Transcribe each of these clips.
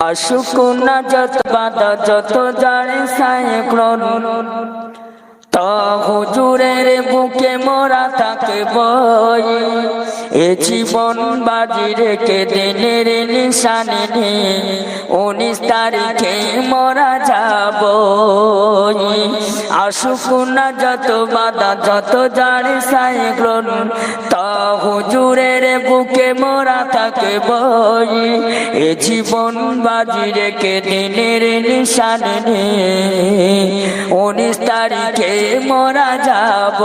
আসুক না যত বাধা যত জানে সাইক্লোন তা হুজুরের বুকে মোরা থাকে বই। এ জীবন বাজি রেখে দিনের নিশানে নিয়ে উনিশ তারিখে মোরা যাব আসুক না যত বাধা, যত জানে সাইক্লোন তা হুজুরের বুকে মোরা থাকে বই। এ জীবন বাজি রেখে দিনের নিশানে নিয়ে উনিশ তারিখে মোরা যাব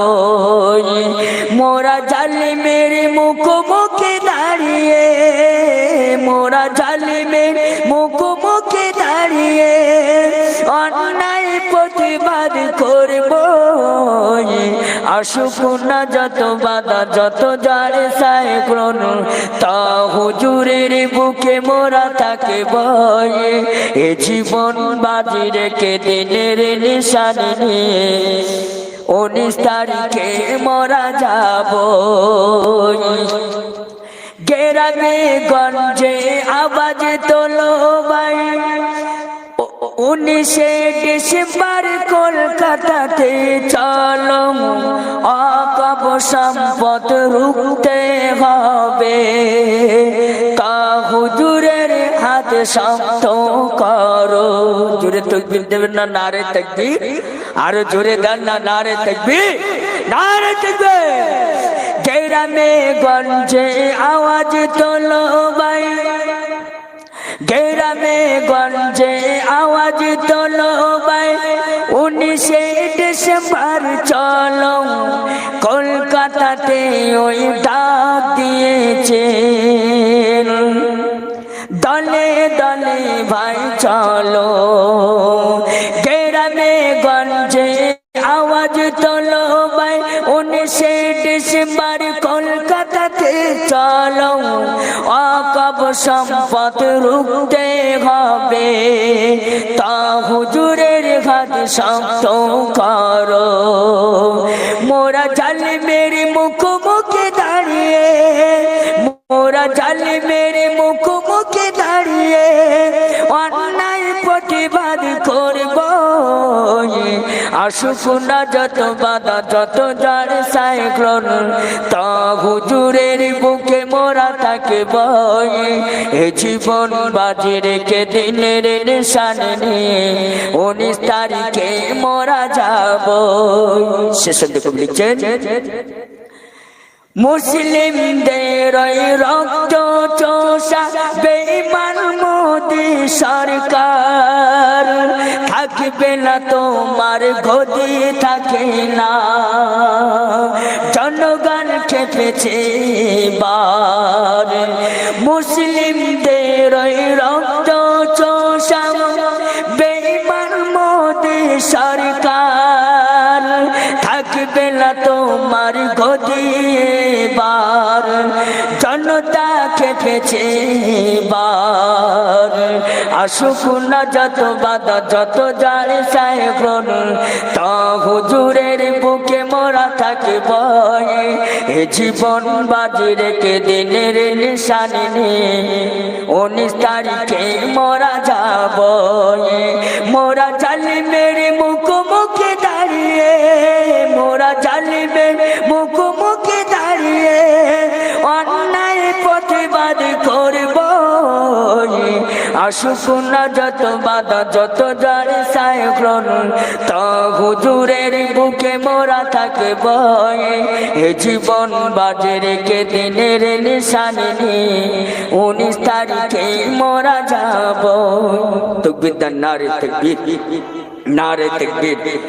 মোরা জালি মেরে মুখ মুখে দাঁড়িয়ে, মোরা জালি মেরে মুখ মুখে দাঁড়িয়ে, অন্যায় প্রতিবাদ করব আসুক না যত বাধা, যত জারে সাইক্লোন, তা হুজুরের বুকে মোরা থাকে বয়ে এ জীবন বাজি রেখে দিনের নিশানে নিয়ে। উনিশ তারিখে মরা যাব গেরামে গঞ্জে আওয়াজ তোলো ভাই। উনিশে ডিসেম্বর কলকাতাতে চলো অকব সম্পদ রুখতে হবে। হুজুরের হাত শক্ত করো। জোরে তকবির দেবেন না নারে তকবির আরও জোরে দেন না, নারে তকবির নারে তকবির। গেরামে গঞ্জে আওয়াজ তোলো ভাই। গেরামে গঞ্জে আওয়াজ তোলো ভাই। উনিশে ডিসেম্বর চলো, কলকাতাতে ওই ডাক দিয়েছে দলে দলে ভাই চলো। কলকাতাতে চলো, অকব সম্পদ রুখতে হবে। তা হুজুরের ঘাত শক্ত করো। মোরা জাল মেরে মুখ মুখে দাঁড়িয়ে, মোরা জাল আসুক না যত বাধা, যত যার সাইক্লোন, তা হুজুরের বুকে মোরা থাকে বই। এ জীবন বাজি রেখে দিনের নিশানে নিয়ে উনিশ তারিখে মোরা যাব। শেষ দেখুন লিখছেন। মুসলিমদের রক্ত চোষা বেইমান মোদি সরকার থাকবে না, তোমার গদি থাকে না। জনগণ খেপেছে বার মুসলিমদের রক্ত চোষা বেইমান মোদি সরকার। থাকবে না, তোমার গদি বার জনতা খেপেছে বার আসুক না যত বাধা, যত জারে সাহেবন তা হুজুরের বুকে মোরা থাকে বয়ে এ জীবন বাজি রেখে দিনের নিশানে উনিশ তারিখে মরা যাব মোরা চালি মেরে মুখ মুখে আসুক না যত বাধা, যত জারে সাইক্লোন, তা হুজুরের বুকে মোরা থাকে বয়ে এ জীবন বাজে রেখে দিনের নিশানি নিয়ে, উনিশ তারিখে মোরা যাব। তকবির নারে তকবির নারে তকবির।